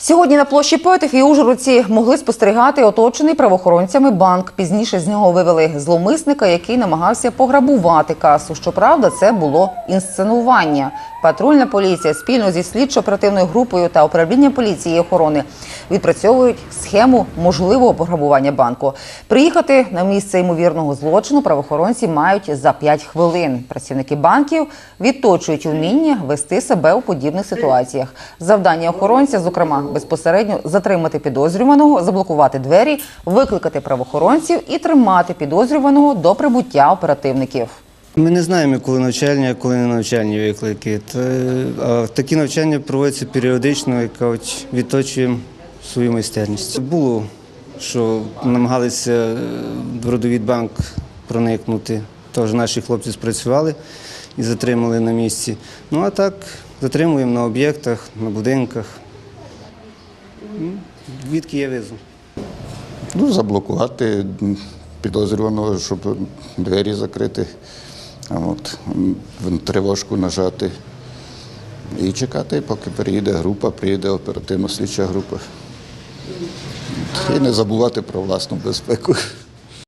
Сьогодні на площі поетів і ужгородці могли спостерігати оточений правоохоронцями банк. Пізніше з нього вивели зломисника, який намагався пограбувати касу. Щоправда, це було інсценування. Патрульна поліція спільно зі слідчо-оперативною групою та управлінням поліції і охорони відпрацьовують схему можливого пограбування банку. Приїхати на місце ймовірного злочину правоохоронці мають за 5 хвилин. Працівники банків відточують вміння вести себе у подібних ситуаціях. Завдання охоронця, зокрема, безпосередньо затримати підозрюваного, заблокувати двері, викликати правоохоронців і тримати підозрюваного до прибуття оперативників. Ми не знаємо, коли навчальні, а коли не навчальні виклики. Такі навчання проводяться періодично, яка відточуємо свою майстерність. Було, що намагалися в родовід банк проникнути. Тож наші хлопці спрацювали і затримали на місці. Ну а так затримуємо на об'єктах, на будинках. Є визов. Ну, заблокувати підозрюваного, щоб двері закрити, от, тривожку нажати і чекати, поки приїде група, приїде оперативно-слідча група. І не забувати про власну безпеку.